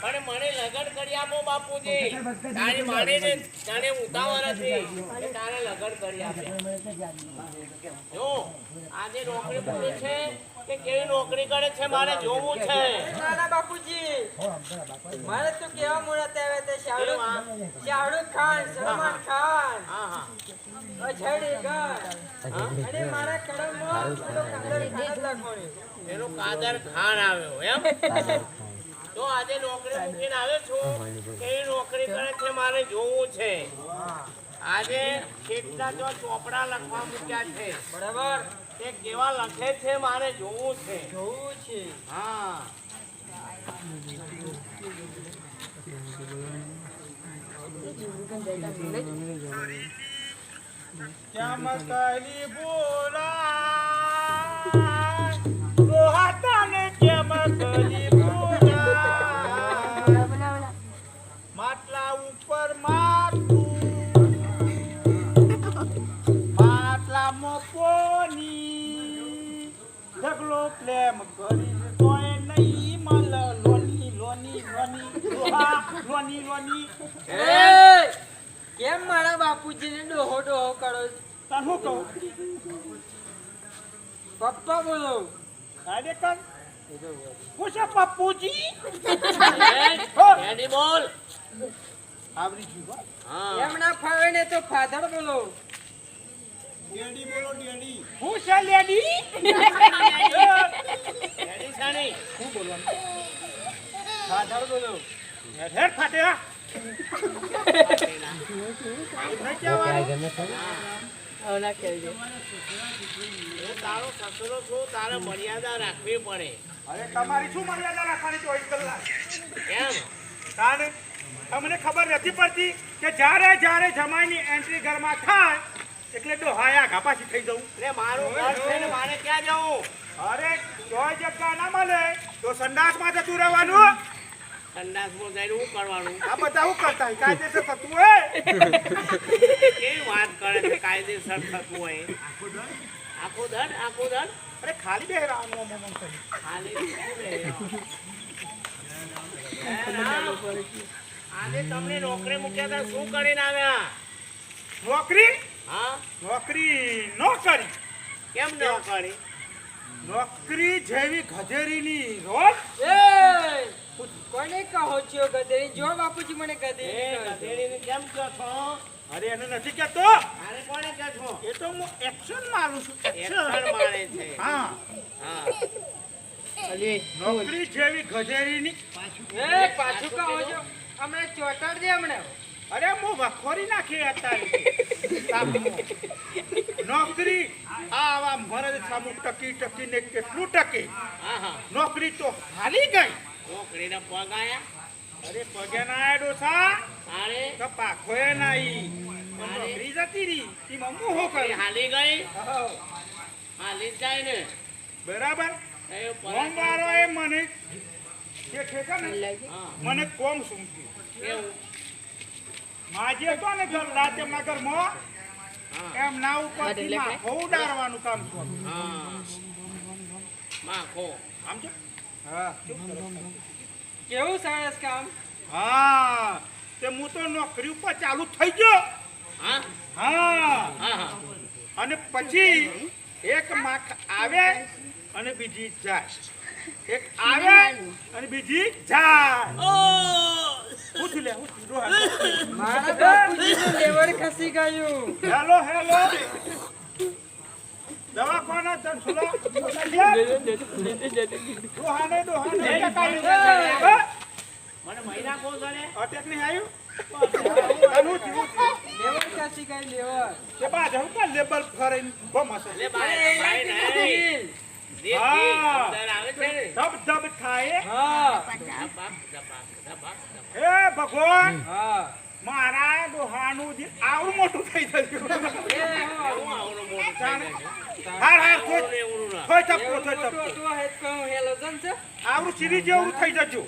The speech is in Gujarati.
પણ મને લગન કરી આપો બાપુજી. તારી માડીને તને ઉતાવળ હતી. તારે લગન કરી આપે. જો આજે નોકરી પૂરી છે કે કેવી નોકરી કરે છે મારે જોવું છે. નાના બાપુજી મારે તો કેવા મુરત આવે તે શાહરુખ શાહરુખ ખાન સલમાન ખાન. હા હા. એનો કાદર ખાન આવ્યો એમ? તો આજે નોકરી મૂકીને આવ્યો છું. કેવી નોકરી કરે છે મારે જોવું છે. આજે કેટલા જો ચોપડા લખવા મૂક્યા છે. બરાબર. તે કેવા લખે છે મારે જોવું છે. જોવું છે. હા. ચમકલી માટલા ઉપર ઢગલો પ્રેમ કરી તોય નહીં મલ લોની લોની લોની લોની લોની કેમ મારા બાપુજીને ડોહો ડોહો કરો? તાર શું કહું? પપ્પા બોલો. કાર્યકર હું છે પપ્પુજી? એની બોલ. આવડી ગયું હા. એમ ફાવે ને તો ફાધર બોલો. હું છે લેડી? એની સાની ફાધર બોલો. હેડ ફાટે તારો સસરો છું તારે મર્યાદા રાખવી પડે. અરે તમારી શું મર્યાદા રાખવાની ચોવીસ કલાક? કેમ તાને તમને ખબર નથી પડતી કે જ્યારે જ્યારે જમાઈની એન્ટ્રી ઘરમાં થાય એટલે તો હાયા ઘાપાસી થઈ જવું. એટલે મારું ઘર છે ને મારે ક્યાં જવું? અરે જોઈ જગ્યા ના મળે તો સંડાસમાં જતું રહેવાનું. સંડાસમાં જઈને શું કરવાનું? આ બધા શું કરતા? હોય? કાયદેસર થતું હોય? કેવી વાત કરે છે કાયદેસર થતું હોય. આખો દંડ આખો દંડ અરે ખાલી બે રામો મોમો કરી ખાલી શું રે? હે રામ? આજે તમને નોકરી મૂક્યા હતા શું કરીને આવ્યા? નોકરી? હા? નોકરી નો કરી. કેમ ન કરી? નોકરી જેવી ગધેરીની રોજ એ! કોને ગધેડી જો બાપુજી મને ગધેડી કેમ કહો છો? અરે એને નથી કહેતો. અરે કોણે કહે છો? એ તો હું એક્શન મારું છું એક્શન મારે છે. હા. હા. નોકરી જેવી ગધેરીની એ પાછું કહો છો. હમણાં ચોટાડ દે હમણાં અરે હું વખોરી નાખી અત્યારે. નોકરી. આ આવા મરદ સામુ ટકી ટકીને કેટલું ટકે. નોકરી તો હાલી ગઈ. નોકરીને પગ આયા. અરે પગે ના આયા ડોસા અરે તો પાખોએ નાઈ. પણ નોકરી જતી રહી. એમાં મમ્મુ શું કરી? હાલી ગઈ. હાલી જાય ને. બરાબર? એ એ મને જે ઠેકા ને? મને કોમ સૂંઘ્યું માજે તો ને ઘર રાતે મગર મો એમ ના ઉપરથી માં બહુ ડારવાનું કામ છો. હા. માખો. સમજો? હા. કેવું સરસ કામ? હા તે હું તો નોકરી ઉપર ચાલુ થઈ ગયો. હા? હા. હા હા. અને પછી એક માખ આવે અને બીજી જાય. એક આવે અને બીજી જાય. પૂછ લે મારા બાપુજીનું ખસી ગયું. Hello hello. દવાખાના ધનસુલો દોહાને દોહાને ટકાવી મને મહિના કોણ ગણે અટેક નહીં આવ્યું આનું થયું. લેવડ ખસી ગઈ લેવડ તે બાદ હું કાં લેબલ ફરીને બમ હશે એટલે ભાઈ ભાઈ નહીં ભગવાન મારા ડોહાનું જે આવડું મોટું થઈ ગયું. હાર હાર થોય ટપકો થોય ટપકો આવડું સીરી જેવડું થઈ જજો.